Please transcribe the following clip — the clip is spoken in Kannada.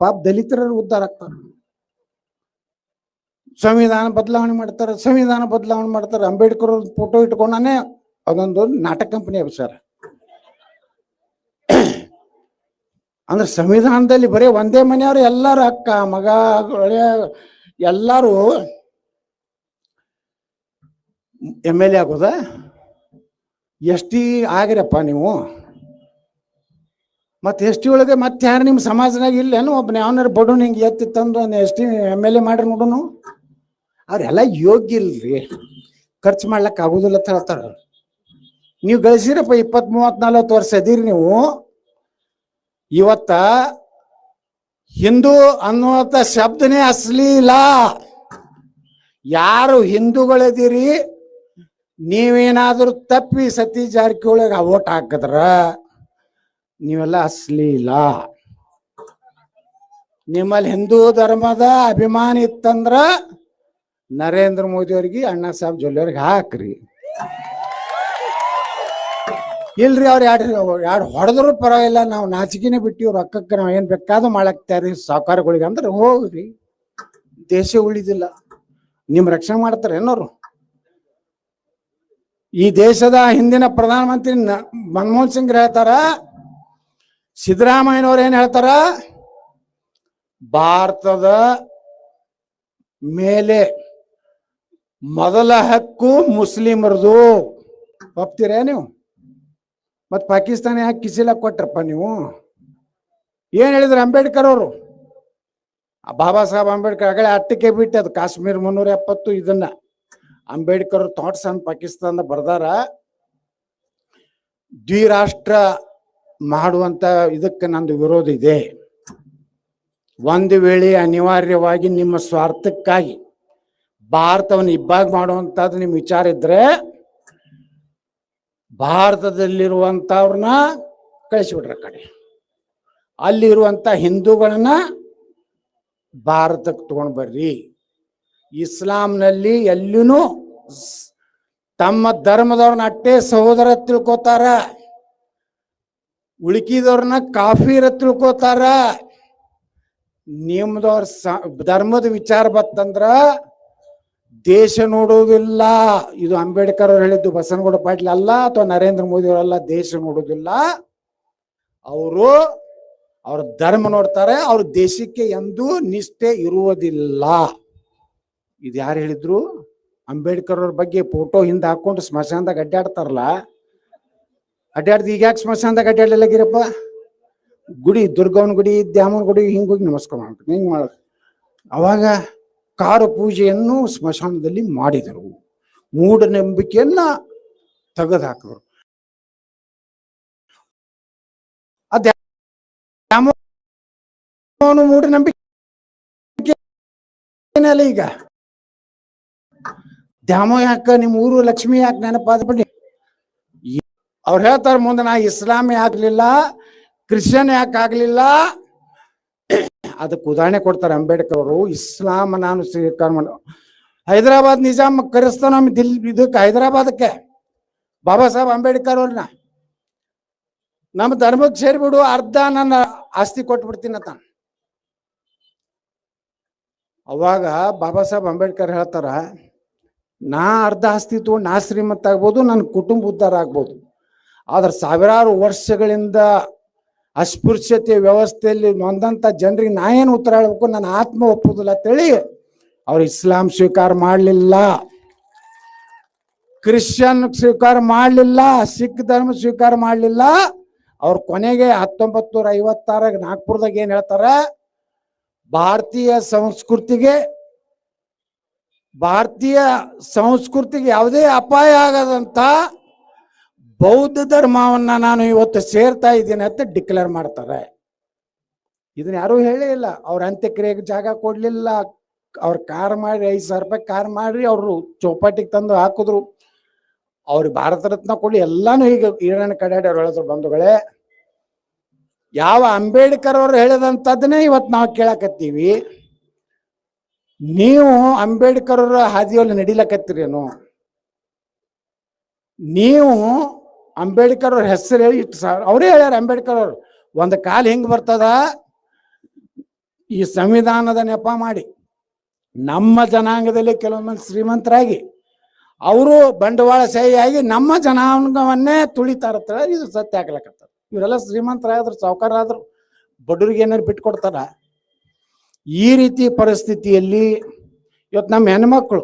ಪಾಪ ದಲಿತರ ಉದ್ಧಾರ ಆಗ್ತಾರ. ಸಂವಿಧಾನ ಬದಲಾವಣೆ ಮಾಡ್ತಾರೆ, ಸಂವಿಧಾನ ಬದಲಾವಣೆ ಮಾಡ್ತಾರೆ. ಅಂಬೇಡ್ಕರ್ ಫೋಟೋ ಇಟ್ಕೊಂಡಾನೆ ಅದೊಂದು ನಾಟಕ ಕಂಪನಿ ಅಭಿಸಾರ. ಅಂದ್ರೆ ಸಂವಿಧಾನದಲ್ಲಿ ಬರೀ ಒಂದೇ ಮನೆಯವರು ಎಲ್ಲಾರು ಅಕ್ಕ, ಮಗ ಎಲ್ಲಾರು ಎಂ ಎಲ್ ಎ ಆಗೋದ? ಎಷ್ಟಿ ಆಗಿರಪ್ಪ ನೀವು. ಮತ್ತೆ ಎಸ್ ಟಿ ಒಳಗೆ ಮತ್ತೆ ಯಾರು ನಿಮ್ಮ ಸಮಾಜದಾಗ ಇಲ್ಲೇನು ಒಬ್ಬನ ಯಾವನಾರು ಬಡವನ್ ಹಿಂಗೆ ಎತ್ತಿ ತಂದು S T M L A ಮಾಡ್ರಿ ನೋಡೋನು ಅವರೆಲ್ಲ ಯೋಗ್ಯ ಇಲ್ರಿ. ಖರ್ಚು ಮಾಡ್ಲಕ್ ಆಗುದಿಲ್ಲ ಅಂತ ಹೇಳ್ತಾರ ನೀವು ಗಳಿಸಿರಪ್ಪ ಇಪ್ಪತ್ ಮೂವತ್ ನಲ್ವತ್ತು ವರ್ಷ ಅದೀರಿ ನೀವು. ಇವತ್ತ ಹಿಂದೂ ಅನ್ನುವಂಥ ಶಬ್ದನೇ ಅಸಲಿ ಇಲ್ಲ ಯಾರು ಹಿಂದೂಗಳದಿರಿ, ನೀವೇನಾದ್ರೂ ತಪ್ಪಿ ಸತಿ ಜಾರಕಿಹೊಳಿಗೆ ಓಟ್ ಹಾಕಿದ್ರ? ನೀವೆಲ್ಲ ಅಶ್ಲೀಲ. ನಿಮ್ಮಲ್ಲಿ ಹಿಂದೂ ಧರ್ಮದ ಅಭಿಮಾನ ಇತ್ತಂದ್ರ ನರೇಂದ್ರ ಮೋದಿ ಅವ್ರಿಗೆ ಅಣ್ಣಾ ಸಾಹೇಬ್ ಜೊಲ್ಲೆಯವ್ರಿಗೆ ಹಾಕ್ರಿ. ಇಲ್ರಿ ಅವ್ರು ಎರಡು ಎರಡು ಹೊಡೆದ್ರು ಪರವಾಗಿಲ್ಲ, ನಾವು ನಾಚಿಕೆನೇ ಬಿಟ್ಟಿವಿ ರೊಕ್ಕಕ್ಕೆ ನಾವು ಏನ್ ಬೇಕಾದ್ರೂ ಮಾಡಾಕ್ತಾರಿ ಸಾವುಕಾರಗಳಿಗೆ ಅಂದ್ರೆ ಹೋಗ್ರಿ. ದೇಶ ಉಳಿದಿಲ್ಲ. ನಿಮ್ ರಕ್ಷಣೆ ಮಾಡ್ತಾರೆ ಏನೋರು? ಈ ದೇಶದ ಹಿಂದಿನ ಪ್ರಧಾನಮಂತ್ರಿ ಮನಮೋಹನ್ ಸಿಂಗ್ ಹೇಳ್ತಾರ ಸಿದ್ದರಾಮಯ್ಯನವ್ರು ಏನ್ ಹೇಳ್ತಾರ? ಭಾರತದ ಮೇಲೆ ಮೊದಲ ಹಕ್ಕು ಮುಸ್ಲಿಮರದು. ಒಪ್ತೀರಾ ನೀವು? ಮತ್ ಪಾಕಿಸ್ತಾನ ಯಾಕೆ ಕಿಸಿಲ ಕೊಟ್ರಪ್ಪ ನೀವು? ಏನ್ ಹೇಳಿದ್ರು ಅಂಬೇಡ್ಕರ್ ಅವರು? ಬಾಬಾ ಸಾಹೇಬ್ ಅಂಬೇಡ್ಕರ್ ಆಗಲೇ ಅಟ್ಟಕ್ಕೆ ಬಿಟ್ಟು ಅದು ಕಾಶ್ಮೀರ್ ಮುನ್ನೂರ ಎಪ್ಪತ್ತು ಇದನ್ನ ಅಂಬೇಡ್ಕರ್ ಥಾಟ್ಸ್ ಅನ್ ಪಾಕಿಸ್ತಾನ ಬರ್ದಾರ. ದ್ವಿರಾಷ್ಟ್ರ ಮಾಡುವಂತ ಇದಕ್ಕೆ ನಂದು ವಿರೋಧ ಇದೆ. ಒಂದು ವೇಳೆ ಅನಿವಾರ್ಯವಾಗಿ ನಿಮ್ಮ ಸ್ವಾರ್ಥಕ್ಕಾಗಿ ಭಾರತವನ್ನು ಇಬ್ಬಾಗ ಮಾಡುವಂತದ್ದು ನಿಮ್ಮ ವಿಚಾರ ಇದ್ರೆ ಭಾರತದಲ್ಲಿರುವಂತವ್ರನ್ನ ಕಳಿಸಿಬಿಟ್ರ ಕಡೆ. ಅಲ್ಲಿರುವಂತ ಹಿಂದೂಗಳನ್ನ ಭಾರತಕ್ಕೆ ತಗೊಂಡ್ ಬರ್ರಿ. ಇಸ್ಲಾಂನಲ್ಲಿ ಎಲ್ಲಿನೂ ತಮ್ಮ ಧರ್ಮದವ್ರನ್ನ ಅಟ್ಟೆ ಸಹೋದರ ತಿಳ್ಕೊತಾರ. ಉಳುಕಿದವ್ರನ್ನ ಕಾಫಿರ ತಿಳ್ಕೊತಾರ. ನಿಮ್ದವ್ರ ಧರ್ಮದ ವಿಚಾರ ಬತ್ತಂದ್ರ ದೇಶ ನೋಡುವುದಿಲ್ಲ. ಇದು ಅಂಬೇಡ್ಕರ್ ಅವ್ರು ಹೇಳಿದ್ದು ಬಸನಗೌಡ ಪಾಟೀಲ್ ಅಲ್ಲ ಅಥವಾ ನರೇಂದ್ರ ಮೋದಿ ಅವರಲ್ಲ ದೇಶ ನೋಡುವುದಿಲ್ಲ. ಅವರು ಅವ್ರ ಧರ್ಮ ನೋಡ್ತಾರೆ, ಅವ್ರ ದೇಶಕ್ಕೆ ಎಂದೂ ನಿಷ್ಠೆ ಇರುವುದಿಲ್ಲ. ಇದು ಯಾರು ಹೇಳಿದ್ರು? ಅಂಬೇಡ್ಕರ್ ಅವ್ರ ಬಗ್ಗೆ ಫೋಟೋ ಹಿಂದೆ ಹಾಕೊಂಡು ಸ್ಮಶಾನದಾಗ ಅಡ್ಡಾಡ್ತಾರಲ್ಲ. ಅಡ್ಡಾಡ್ದು ಈಗ ಯಾಕೆ ಸ್ಮಶಾನದಾಗ ಅಡ್ಡಾಡಲಾಗಿರಪ್ಪ ಗುಡಿ ದುರ್ಗವನ ಗುಡಿ ದ್ಯಾಮನ ಗುಡಿ, ಹಿಂಗೆ ಹೋಗಿ ನಮಸ್ಕಾರ ಮಾಡ್ಬೇಕು. ಹಿಂಗ್ ಮಾಡೋದು ಅವಾಗ ಕಾರ ಪೂಜೆಯನ್ನು ಸ್ಮಶಾನದಲ್ಲಿ ಮಾಡಿದರು. ಮೂಢನಂಬಿಕೆಯನ್ನ ತೆಗೆದು ಹಾಕಿದ್ರು ಮೂಢನಂಬಿಕೆ ಏನಲ್ಲ ಈಗ? ದ್ಯಾಮೋ ಯಾಕ ನಿಮ್ಮ ಊರು ಲಕ್ಷ್ಮಿ ಯಾಕೆ ನೆನಪಾದ ಬನ್ನಿ ಅವ್ರು ಹೇಳ್ತಾರ ಮುಂದೆ ನಾ ಇಸ್ಲಾಂ ಆಗ್ಲಿಲ್ಲ, ಕ್ರಿಶ್ಚಿಯನ್ ಯಾಕೆ ಆಗ್ಲಿಲ್ಲ? ಅದಕ್ಕೆ ಉದಾಹರಣೆ ಕೊಡ್ತಾರೆ ಅಂಬೇಡ್ಕರ್ ಅವರು ಇಸ್ಲಾಂ ನಾನು ಸ್ವೀಕಾರ ಮಾಡ, ಹೈದರಾಬಾದ್ ನಿಜಾಮ್ ಕರೆಸ್ತಾನ ದಿಲ್ ಇದಕ್ಕೆ ಹೈದರಾಬಾದಕ್ಕೆ ಬಾಬಾ ಸಾಹೇಬ್ ಅಂಬೇಡ್ಕರ್ ಅವ್ರನ್ನ ನಮ್ಮ ಧರ್ಮಕ್ಕೆ ಸೇರಿಬಿಡು, ಅರ್ಧ ನನ್ನ ಆಸ್ತಿ ಕೊಟ್ಬಿಡ್ತೀನಿ ಅಂತ. ಅವಾಗ ಬಾಬಾ ಸಾಹೇಬ್ ಅಂಬೇಡ್ಕರ್ ಹೇಳ್ತಾರ, ನಾ ಅರ್ಧ ಆಸ್ತಿ ತಗೊಂಡು ನಾ ಶ್ರೀಮಂತ ಆಗ್ಬೋದು, ನನ್ನ ಕುಟುಂಬ ಉದ್ಧಾರ ಆಗ್ಬೋದು. ಆದ್ರೆ ಸಾವಿರಾರು ವರ್ಷಗಳಿಂದ ಅಸ್ಪೃಶ್ಯತೆ ವ್ಯವಸ್ಥೆಯಲ್ಲಿ ನೊಂದಂತ ಜನರಿಗೆ ನಾ ಏನು ಉತ್ತರ ಹೇಳಬೇಕು? ನನ್ನ ಆತ್ಮ ಒಪ್ಪುದಿಲ್ಲ ಅಂತೇಳಿ ಅವ್ರು ಇಸ್ಲಾಂ ಸ್ವೀಕಾರ ಮಾಡಲಿಲ್ಲ. ಕ್ರಿಶ್ಚಿಯನ್ ಸ್ವೀಕಾರ ಮಾಡಲಿಲ್ಲ, ಸಿಖ್ ಧರ್ಮ ಸ್ವೀಕಾರ ಮಾಡಲಿಲ್ಲ. ಅವ್ರು ಕೊನೆಗೆ ಹತ್ತೊಂಬತ್ತು ನೂರ ಐವತ್ತಾರಾಗ ನಾಗ್ಪುರದಾಗ ಏನು ಹೇಳ್ತಾರೆ? ಭಾರತೀಯ ಸಂಸ್ಕೃತಿಗೆ ಭಾರತೀಯ ಸಂಸ್ಕೃತಿಗೆ ಯಾವುದೇ ಅಪಾಯ ಆಗದಂತ ಬೌದ್ಧ ಧರ್ಮವನ್ನ ನಾನು ಇವತ್ತು ಸೇರ್ತಾ ಇದ್ದೀನಿ ಅಂತ ಡಿಕ್ಲೇರ್ ಮಾಡ್ತಾರೆ. ಇದನ್ನ ಯಾರು ಹೇಳೇ ಇಲ್ಲ. ಅವ್ರ ಅಂತ್ಯಕ್ರಿಯೆಗೆ ಜಾಗ ಕೊಡ್ಲಿಲ್ಲ. ಅವ್ರ ಕಾರ್ ಮಾಡಿ ಐದು ಸಾವಿರ ರೂಪಾಯಿ ಕಾರ್ ಮಾಡಿ ಅವರು ಚೌಪಾಟಿಗೆ ತಂದು ಹಾಕಿದ್ರು. ಅವ್ರಿಗೆ ಭಾರತ ರತ್ನ ಕೊಡಿ ಎಲ್ಲಾನು ಈಗ ಈರಣ್ಣ ಕಡಾಡಿ ಅವ್ರು ಹೇಳಿದ್ರು ಬಂಧುಗಳೇ. ಯಾವ ಅಂಬೇಡ್ಕರ್ ಅವರು ಹೇಳಿದಂಥದ್ದನ್ನೇ ಇವತ್ತು ನಾವು ಕೇಳಕತ್ತೀವಿ. ನೀವು ಅಂಬೇಡ್ಕರ್ ಅವರ ಹಾದಿಯಲ್ಲಿ ನಡಿಲಕತ್ತೀರೇನು? ನೀವು ಅಂಬೇಡ್ಕರ್ ಅವ್ರ ಹೆಸರು ಹೇಳಿ ಇಟ್ಟು ಸಾವಿರ ಅವರೇ ಹೇಳ್ಯಾರ ಅಂಬೇಡ್ಕರ್ ಅವರು, ಒಂದು ಕಾಲ ಹೆಂಗೆ ಬರ್ತದ? ಈ ಸಂವಿಧಾನದ ನೆಪ ಮಾಡಿ, ನಮ್ಮ ಜನಾಂಗದಲ್ಲಿ ಕೆಲವೊಮ್ಮೆ ಶ್ರೀಮಂತರಾಗಿ, ಅವರು ಬಂಡವಾಳ ಸಹಿಯಾಗಿ ನಮ್ಮ ಜನಾಂಗವನ್ನೇ ತುಳಿತಾರತ್ತ ಇದು ಸತ್ಯ ಆಗ್ಲಕತ್ತದ. ಇವರೆಲ್ಲ ಶ್ರೀಮಂತರಾದ್ರು, ಸಾವುಕಾರಾದ್ರು, ಬಡವ್ರಿಗೆ ಏನಾರು ಬಿಟ್ಕೊಡ್ತಾರ? ಈ ರೀತಿ ಪರಿಸ್ಥಿತಿಯಲ್ಲಿ ಇವತ್ತು ನಮ್ಮ ಹೆಣ್ಮಕ್ಳು